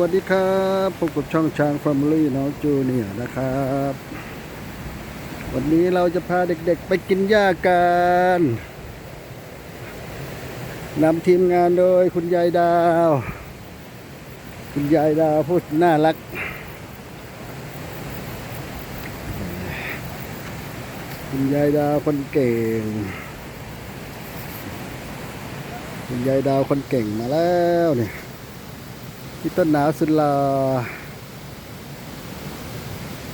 วัสดีครับพบกับช่องช้างฟ a มิลี่น้องจูเนียร์นะครับ วันนี้เราจะพาเด็กๆไปกินหญ้ากันนำทีมงานโดยคุณยายดาว คุณยายดาวพูดน่ารัก คุณยายดาวคนเก่ง คุณยายดาวคนเก่งมาแล้วเนี่ย พี่ต้นหนาวสุดหล่อ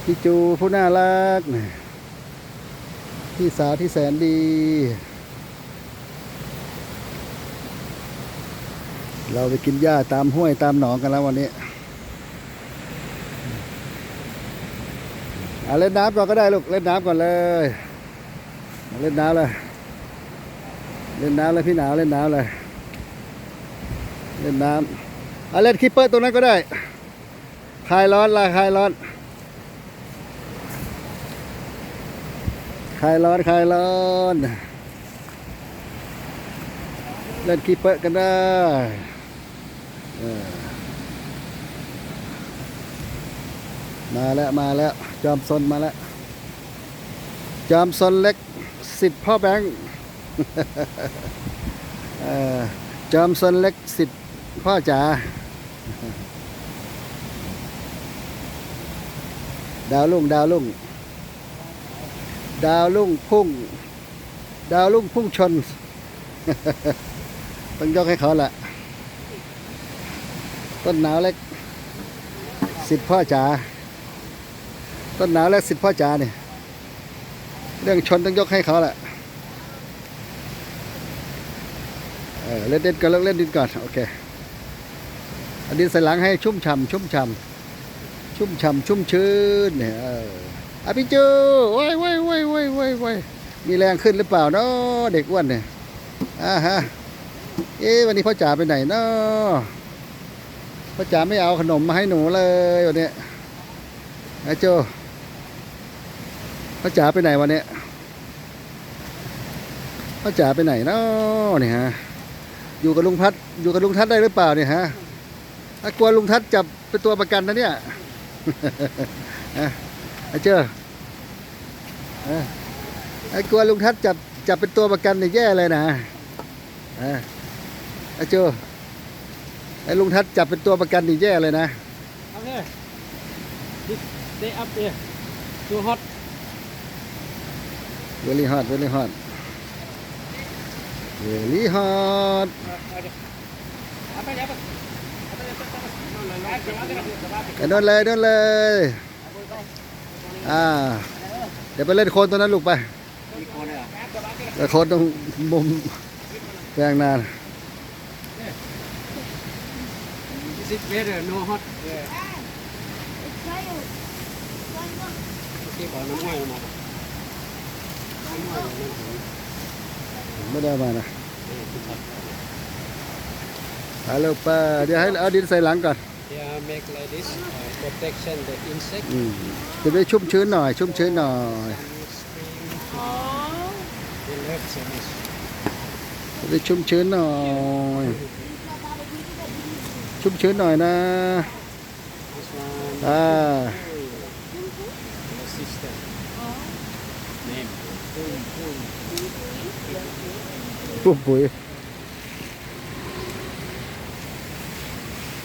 พี่จูผู้น่ารักเนี่ยพี่สาวที่แสนดี เราไปกินหญ้าตามห้วยตามหนองกันแล้ววันนี้อะเล่นน้ำก่อนก็ได้ลูก เล่นน้ำก่อนเลยเล่นน้ำเลยเล่นน้ำเลยพี่หนาวเล่นน้ำเลยเล่นน้ำ เอาเล่นคิปเปอร์ตรงนั้นก็ได้ คลายร้อนละคลายร้อน คลายร้อนคลายร้อน เล่นคิปเปอร์กันได้มาแล้ว มาแล้ว จอมซนมาแล้ว จอมซนเล็กสิทธิ์พ่อแบงค์จอมซนเล็กสิทธิ์พ่อจ๋า ดาวลุ่งดาวลุ่งดาวลุ่งพุ่ง ดาวลุ่งพุ่งชน ต้องยกให้เขาแหละต้นหนาวเล็กสิทธิ์พ่อจ๋าต้นหนาวเล็กสิทธิ์พ่อจ๋าเนี่ยเรื่องชนต้องยกให้เขาแหละเออเล่นดินก่นเล่นดินก่อนโอเค อันดินใส่หลังให้ชุ่มฉ่ำชุ่มฉ่ำชุ่มฉ่ำชุ่มชื้นเนี่ยเอออะพี่จูว้ายว้ายว้ายว้ายว้ายว้ายมีแรงขึ้นหรือเปล่าเนาะเด็กอ้วนเนี่ยอ่าฮะเอ๊ะวันนี้พ่อจ๋าไปไหนเนาะพ่อจ๋าไม่เอาขนมมาให้หนูเลยวันนี้ไอ้โจพ่อจ๋าไปไหนวันนี้พ่อจ๋าไปไหนเนาะเนี่ยฮะอยู่กับลุงพัดอยู่กับลุงทัดได้หรือเปล่าเนี่ยฮะ กลัวลุงทัดจับเป็นตัวประกันนะเนี่ยอะไอ้เจ้าอะไอ้กลัวลุงทัดจับจับเป็นตัวประกันเนี่ยแย่เลยนะอะไอ้เจ้าไอ้ลุงทัดจับเป็นตัวประกันนี่แย่เลยนะ Up there. This stay up there. Too hot. เวลี่ฮอตเวลี่ฮอตเวลี่ฮอต Apa dia apa? Apa dia apa? No, no, no. ไปโดนเลยโดนเลย อ่า เดี๋ยวไปเล่นโคลนตัวนั้นลูกไป Di corner. แต่โคลนตรงมุมแปลงนาน Is it better? No hot. Yeah. Okay, bảo nó ngoài mà. Nó ngoài mà nó ไม่ได้เอามานะฮัลโหลป้าเดี๋ ยวให้เอาดินใส่หลังก่อน Yeah, make like this. Uh, protection the insect. อืมจะได้ชุ่มชื้นหน่อยชุ่มชื้นหน่อ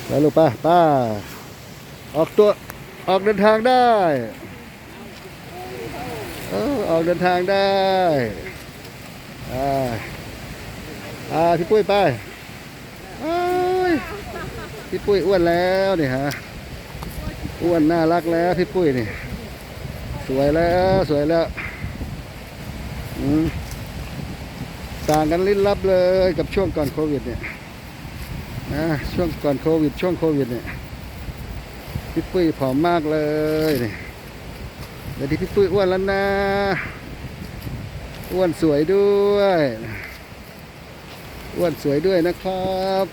Name. ปุ๊บปุ๋ยไปลูกป้าป้า ออกตัวออกเดินทางได้เออออกเดินทางได้ อ่า อ่า พี่ปุ้ยไปเอ้ยพี่ปุ้ยอ้วนแล้วนี่ฮะ อ้วนน่ารักแล้วพี่ปุ้ยนี่ สวยแล้วสวยแล้วอืมต่างกันลิ้นลับเลยกับช่วงก่อนโควิดเนี่ย นะช่วงก่อนโควิด ช่วงโควิดเนี่ยพี่ปุ้ยผอมมากเลยเดี๋ยวนี้พี่ปุ้ยอ้วนแล้วนะอ้วนสวยด้วยอ้วนสวยด้วยนะครับ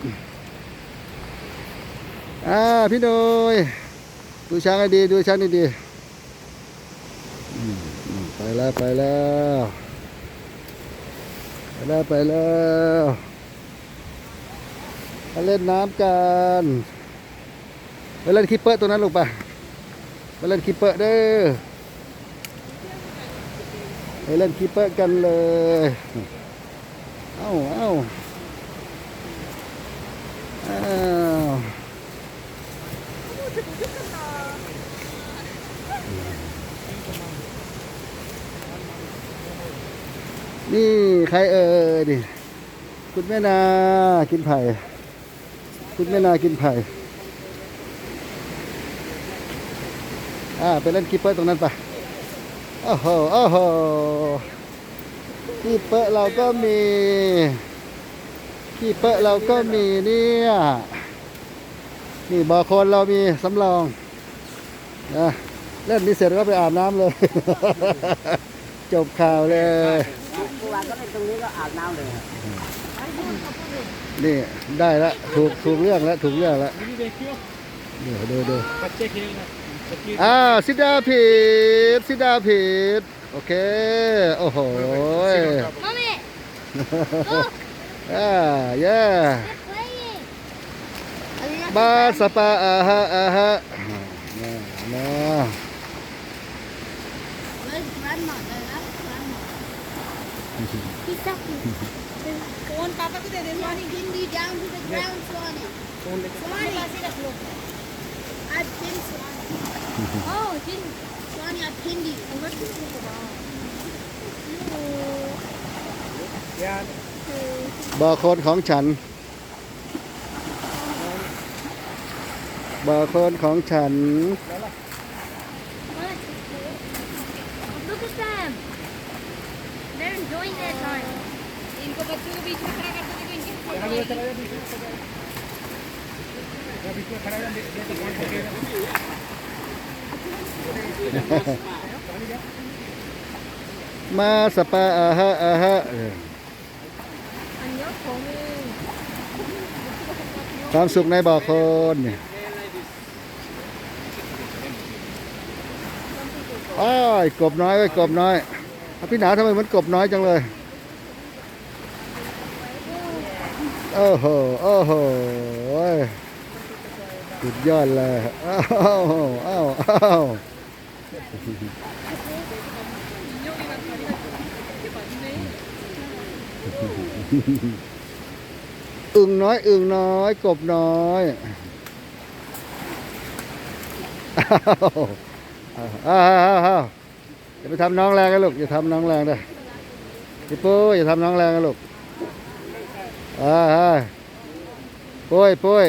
อ่าพี่โดยดูช้างให้ดีดูช้างให้ดีไปแล้วไปแล้วไปแล้วไปแล้ว มาเล่นน้ำกันเไปเล่นคีเปอร์ตัวนั้นลูกไปไปเล่นคีเปอร์เด้อไปเล่นคีเปอร์กันเลย เอ้าเอ้าอ้านี่ ใครเอ่ยดิคุณแม่นากินไผ่ คุณแม่นากินไผ่อ่าไปเล่นคีเปอร์ตรงนั้นไปโอ้โหโอ้โหคีเปอร์เราก็มีคีเปอร์เราก็มีเนี่ยนี่บอคนเรามีสำรองนะเล่นนี้เสร็จก็ไปอาบน้ำเลย จบข่าวเลยเมื่อวานก็ไปตรงนี้ก็อาบน้ำเลย นี่ได้ละถูกถูกเรื่องแล้วถูกเรื่องแล้วนี่เด็กเชียวเดี๋ยวดูดูปัจเจกเองนะปัจเจกอ่าซิดาผิดซิดาผิดโอเค โอ้โห Mommy, อ่าเย่ they're playing. บาสปาอาฮะอาฮะนะนะ Where's grandma? That's grandma. He's talking. Phone पापा को दे दे Swanee, pin me down to the ground, Swanee. Swanee. I pinned Swanee. oh, didn't. Swanee, I pinned you. What's this about? ยาน บาร์โค้ดของฉัน บาร์โค้ดของฉัน What? Look at them. They're enjoying their time. को बच्चों के बीच में खड़ा कर देते มาสปาอาฮะอาฮะความสุขในบ่อคนอ้ายกบน้อยไว้กบน้อยพี่หนาทำไมมันกบน้อยจังเลย โอ้โห โอ้โหสุดยอดเลยอ้าวอ้าวอ้าวอึ่งน้อย อึ่งน้อย กบน้อยอ้าวอ้าวอ้าวอ้าวอย่าไปทำน้องแรงกันลูก อย่าทำน้องแรงเลยพี่ปูอย่าทำน้องแรงกันลูก อ่าฮะปุ้ยปุ้ย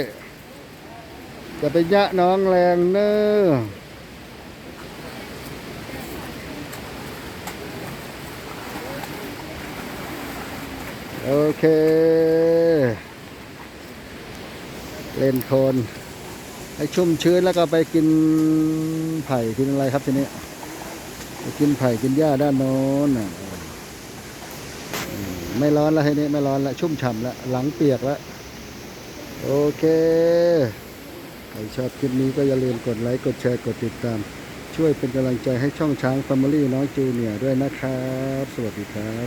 จะไปยะน้องแรงเนอะโอเค เล่นโคนให้ชุ่มชื้นแล้วก็ไปกินไผ่กินอะไรครับทีนี้ ไปกินไผ่กินหญ้าด้านโน้นน่ะ ไม่ร้อนแล้วทีนี้ไม่ร้อนแล้วชุ่มฉ่ำแล้วหลังเปียกแล้วโอเคใครชอบคลิปนี้ก็อย่าลืมกดไลค์กดแชร์กดติดตาม ช่วยเป็นกำลังใจให้ช่องช้าง Family น้องจูเนียด้วยนะครับ สวัสดีครับ